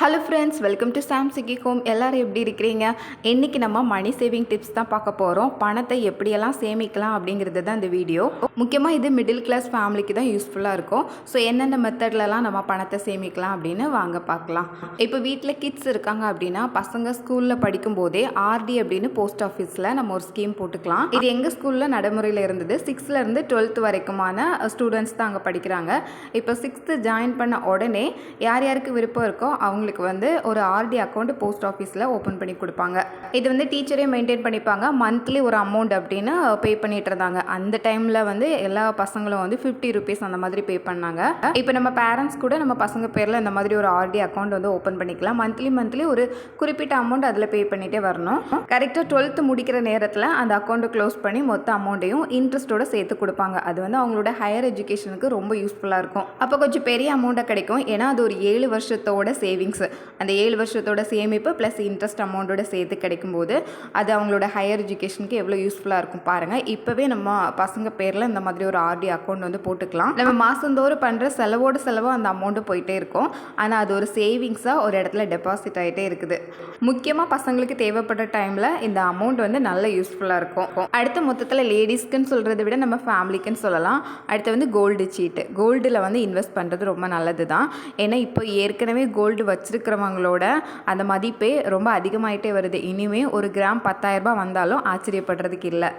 Hello friends welcome to சாம்சங்கி home எல்லோரும் எப்படி இருக்கிறீங்க? இன்றைக்கி நம்ம மணி சேவிங் டிப்ஸ் தான் பார்க்க போகிறோம் பணத்தை எப்படியெல்லாம் சேமிக்கலாம் அப்படிங்கிறது தான் இந்த வீடியோ முக்கியமாக இது மிடில் கிளாஸ் ஃபேமிலிக்கு தான் யூஸ்ஃபுல்லாக இருக்கும். ஸோ என்னென்ன மெத்தட்லலாம் நம்ம பணத்தை சேமிக்கலாம் அப்படின்னு வாங்க பார்க்கலாம். இப்போ வீட்டில் கிட்ஸ் இருக்காங்க அப்படின்னா பசங்க ஸ்கூலில் படிக்கும்போதே ஆர்டி அப்படின்னு போஸ்ட் ஆஃபீஸில் நம்ம ஒரு ஸ்கீம் போட்டுக்கலாம். இது எங்கள் ஸ்கூலில் நடைமுறையில் இருந்தது. சிக்ஸ்த்லேருந்து டுவெல்த் வரைக்குமான ஸ்டூடெண்ட்ஸ் தான் அங்கே படிக்கிறாங்க. இப்போ சிக்ஸ்த்து ஜாயின் பண்ண உடனே யார் யாருக்கு விருப்பம் இருக்கோ அவங்களுக்கு வந்து ஒரு ஆர்டி அக்கௌண்ட் போஸ்ட் ஆஃபீஸில் ஓப்பன் பண்ணி கொடுப்பாங்க. இது வந்து டீச்சரே மெயின்டைன் பண்ணிப்பாங்க. மந்த்லி ஒரு அமௌண்ட் அப்படின்னு பே பண்ணிட்டு இருந்தாங்க. அந்த டைமில் வந்து எல்லா பசங்களும் வந்து ஃபிஃப்டி ருபீஸ் அந்த மாதிரி பே பண்ணாங்க. இப்போ நம்ம பேரண்ட்ஸ் கூட நம்ம பசங்க பேரில் இந்த மாதிரி ஒரு ஆர்டி அக்கௌண்ட் வந்து ஓப்பன் பண்ணிக்கலாம். மந்த்லி மந்த்லி ஒரு குறிப்பிட்ட அமௌண்ட் அதில் பே பண்ணிகிட்டே வரணும். கரெக்டாக டுவெல்த்து முடிக்கிற நேரத்தில் அந்த அக்கௌண்ட்டை க்ளோஸ் பண்ணி மொத்த அமௌண்ட்டையும் இன்ட்ரெஸ்ட்டோட சேர்த்து கொடுப்பாங்க. அது வந்து அவங்களோட ஹையர் எஜுகேஷனுக்கு ரொம்ப யூஸ்ஃபுல்லாக இருக்கும். அப்போ கொஞ்சம் பெரிய அமௌண்ட்டாக கிடைக்கும். ஏன்னா அது ஒரு ஏழு வருஷத்தோட சேவிங்ஸ் அந்த ஏழு வருஷத்தோட சேமிப்பு ப்ளஸ் இன்ட்ரெஸ்ட் அமௌண்ட்டோட சேர்த்து கிடைக்கும்போது அது அவங்களோட ஹையர் எஜுகேஷனுக்கு எவ்வளோ யூஸ்ஃபுல்லாக இருக்கும் பாருங்கள் இப்போவே நம்ம பசங்க பேரில் இந்த மாதிரி ஒரு ஆர்டி அக்கௌண்ட் வந்து போட்டுக்கலாம். நம்ம மாதந்தோறும் பண்ணுற செலவோட செலவோ அந்த அமௌண்ட்டு போயிட்டே இருக்கும். ஆனால் அது ஒரு சேவிங்ஸாக ஒரு இடத்துல டெபாசிட் ஆகிட்டே இருக்குது. முக்கியமாக பசங்களுக்கு தேவைப்படுற டைமில் இந்த அமௌண்ட் வந்து நல்ல யூஸ்ஃபுல்லாக இருக்கும். அடுத்து மொத்தத்தில் லேடிஸ்க்குன்னு சொல்கிறத விட நம்ம ஃபேமிலிக்குன்னு சொல்லலாம். அடுத்து வந்து கோல்டு சீட்டு கோல்டில் வந்து இன்வெஸ்ட் பண்ணுறது ரொம்ப நல்லது தான் ஏன்னா இப்போ ஏற்கனவே கோல்டு வச்சு வச்சுருக்கிறவங்களோட அந்த மதிப்பே ரொம்ப அதிகமாயிட்டே வருது. இனிமே ஒரு கிராம் பத்தாயிரரூபா வந்தாலும் ஆச்சரியப்படுறதுக்கு இல்லை.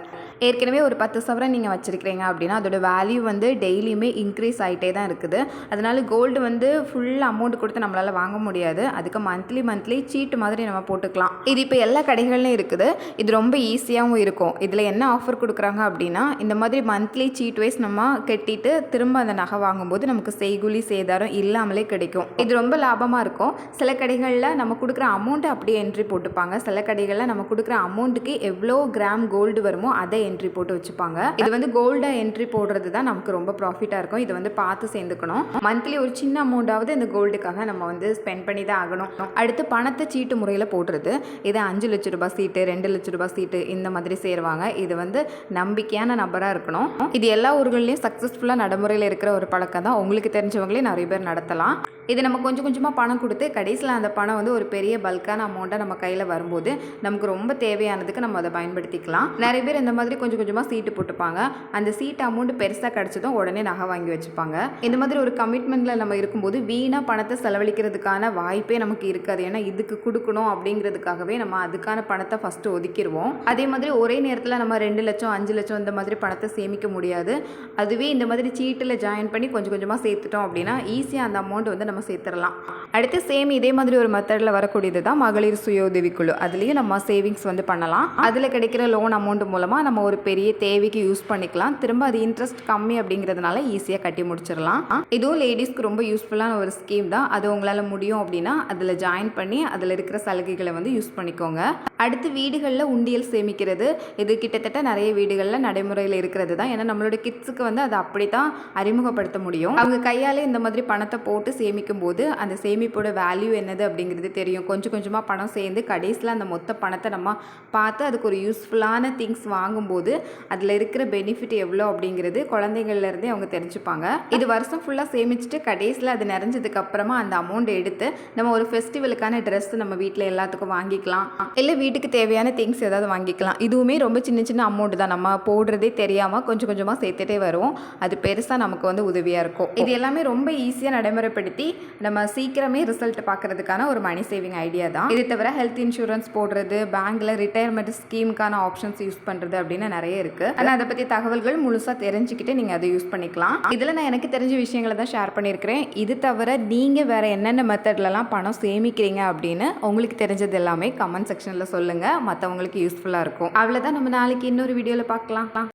ஏற்கனவே ஒரு பத்து சவரன் நீங்கள் வச்சுருக்கிறீங்க அப்படின்னா அதோட வேல்யூ வந்து டெய்லியுமே இன்க்ரீஸ் ஆகிட்டே தான் இருக்குது. அதனால கோல்டு வந்து ஃபுல் அமௌண்ட் கொடுத்து நம்மளால் வாங்க முடியாது. அதுக்கு மந்த்லி மந்த்லி சீட்டு மாதிரி நம்ம போட்டுக்கலாம். இது இப்போ எல்லா கடைகள்லையும் இருக்குது. இது ரொம்ப ஈஸியாகவும் இருக்கும். இதில் என்ன ஆஃபர் கொடுக்குறாங்க அப்படின்னா இந்த மாதிரி மந்த்லி சீட் வைஸ் நம்ம கட்டிட்டு திரும்ப அந்த நகை வாங்கும்போது நமக்கு செய்குலி சேதாரம் இல்லாமலே கிடைக்கும். இது ரொம்ப லாபமாக இருக்கும். சில கடைகளில் நம்ம கொடுக்குற அமௌண்ட்டை அப்படியே என்ட்ரி போட்டுப்பாங்க. சில கடைகளில் நம்ம கொடுக்குற அமௌண்ட்டுக்கு எவ்வளோ கிராம் கோல்டு வருமோ அதை என்ட்ரி போட்டு வச்சுப்பாங்க. இது வந்து கோல்டை என்ட்ரி போடுறது தான் நமக்கு ரொம்ப ப்ராஃபிட்டாக இருக்கும். இது வந்து பார்த்து சேர்ந்துக்கணும். மந்த்லி ஒரு சின்ன அமௌண்ட்டாவது இந்த கோல்டுக்காக நம்ம வந்து ஸ்பெண்ட் பண்ணி தான் ஆகணும். அடுத்து பணத்தை சீட்டு முறையில் போடுறது. இது அஞ்சு லட்ச ரூபாய் சீட்டு ரெண்டு லட்ச ரூபாய் சீட்டு இந்த மாதிரி சேருவாங்க. இது வந்து நம்பிக்கையான நபராக இருக்கணும். இது எல்லா ஊர்களிலையும் சக்ஸஸ்ஃபுல்லாக நடைமுறையில் இருக்கிற ஒரு பழக்கம் தான் உங்களுக்கு தெரிஞ்சவங்களே நிறைய பேர் நடத்தலாம். இது நம்ம கொஞ்சம் கொஞ்சமாக பணம் கொடுத்து கடைசியில் அந்த பணம் வந்து ஒரு பெரிய பல்கான அமௌண்ட்டாக நம்ம கையில் வரும்போது நமக்கு ரொம்ப தேவையானதுக்கு நம்ம அதை பயன்படுத்திக்கலாம். நிறைய பேர் இந்த மாதிரி கொஞ்சம் கொஞ்சமாக சீட்டு போட்டுப்பாங்க. அந்த சீட்டு அமௌண்ட் பெருசாக கிடச்சதும் உடனே நகை வாங்கி வச்சுப்பாங்க. இந்த மாதிரி ஒரு கமிட்மெண்ட்டில் நம்ம இருக்கும்போது வீணாக பணத்தை செலவழிக்கிறதுக்கான வாய்ப்பே நமக்கு இருக்காது. ஏன்னா இதுக்கு கொடுக்கணும் அப்படிங்கிறதுக்காகவே நம்ம அதுக்கான பணத்தை ஃபஸ்ட்டு ஒதுக்கிடுவோம். அதே மாதிரி ஒரே நேரத்தில் நம்ம ரெண்டு லட்சம் அஞ்சு லட்சம் இந்த மாதிரி பணத்தை சேமிக்க முடியாது. அதுவே இந்த மாதிரி சீட்டில் ஜாயின் பண்ணி கொஞ்சம் கொஞ்சமாக சேர்த்துட்டோம் அப்படின்னா ஈஸியாக அந்த அமௌண்ட் வந்து நம்ம சேர்த்துடலாம். அடுத்து சேம் இதே மாதிரி ஒரு மெத்தடில் வரக்கூடியது தான் மகளிர் சுய உதவிக்குழு அதுலேயும் நம்ம சேவிங்ஸ் வந்து பண்ணலாம். அதில் கிடைக்கிற லோன் அமௌண்ட் மூலமாக நம்ம ஒரு பெரிய தேவைக்கு யூஸ் பண்ணிக்கலாம். திரும்ப அது இன்ட்ரெஸ்ட் கம்மி அப்படிங்கிறதுனால ஈஸியாக கட்டி முடிச்சிடலாம். இதுவும் லேடிஸ்க்கு ரொம்ப யூஸ்ஃபுல்லான ஒரு ஸ்கீம் தான். அது உங்களால் முடியும் அப்படின்னா அதில் ஜாயின் பண்ணி அதில் இருக்கிற சலுகைகளை வந்து யூஸ் பண்ணிக்கோங்க. அடுத்து வீடுகளில் உண்டியல் சேமிக்கிறது. இது கிட்டத்தட்ட நிறைய வீடுகளில் நடைமுறையில் இருக்கிறது தான். ஏன்னா நம்மளோட கிட்ஸுக்கு வந்து அதை அப்படி தான் அறிமுகப்படுத்த முடியும். அவங்க கையாலே இந்த மாதிரி பணத்தை போட்டு சேமிக்கும் போது அந்த சேமிப்போட வேல்யூ என்னது அப்படிங்கிறது தெரியும். கொஞ்சம் கொஞ்சமாக பணம் சேர்ந்து கடைசியில் அந்த மொத்த பணத்தை நம்ம பார்த்து அதுக்கு ஒரு யூஸ்ஃபுல்லான திங்ஸ் வாங்கும்போது அதில் இருக்கிற பெனிஃபிட் எவ்வளோ அப்படிங்கிறது குழந்தைங்கள்லேருந்தே அவங்க தெரிஞ்சுப்பாங்க. இது வருஷம் ஃபுல்லாக சேமிச்சுட்டு கடைசியில் அது நிறைஞ்சதுக்கு அப்புறமா அந்த அமௌண்ட் எடுத்து நம்ம ஒரு ஃபெஸ்டிவலுக்கான ட்ரெஸ் நம்ம வீட்டில் எல்லாத்துக்கும் வாங்கிக்கலாம். இல்லை வீட்டுக்கு தேவையான திங்ஸ் ஏதாவது வாங்கிக்கலாம். இதுவுமே ரொம்ப சின்ன சின்ன அமௌண்ட் தான். நம்ம போடுறதே தெரியாமல் கொஞ்சம் கொஞ்சமாக சேர்த்துட்டே வருவோம். அது பெருசாக நமக்கு வந்து உதவியாக இருக்கும். இது எல்லாமே ரொம்ப ஈஸியாக நடைமுறைப்படுத்தி நம்ம சீக்கிரமே ரிசல்ட் பார்க்கறதுக்கான ஒரு மணி சேவிங் ஐடியா தான். இது தவிர ஹெல்த் இன்சூரன்ஸ் போடுறது பேங்க்கில் ரிட்டையர்மெண்ட் ஸ்கீமுக்கான ஆப்ஷன்ஸ் யூஸ் பண்ணுறது அப்படின்னு நிறைய இருக்குது ஆனால் அதை பற்றி தகவல்கள் முழுசாக தெரிஞ்சுக்கிட்டு நீங்கள் அதை யூஸ் பண்ணிக்கலாம். இதில் நான் எனக்கு தெரிஞ்ச விஷயங்களை தான் ஷேர் பண்ணியிருக்கிறேன். இது தவிர நீங்கள் வேறு என்னென்ன மெத்தட்லலாம் பணம் சேமிக்கிறீங்க அப்படின்னு உங்களுக்கு தெரிஞ்சது எல்லாமே கமெண்ட் செக்ஷனில் சொல்லுங்கள் மற்றவங்களுக்கு யூஸ்ஃபுல்லாக இருக்கும். அவ்வளோதான் நம்ம நாளைக்கு இன்னொரு வீடியோவில் பார்க்கலாம்.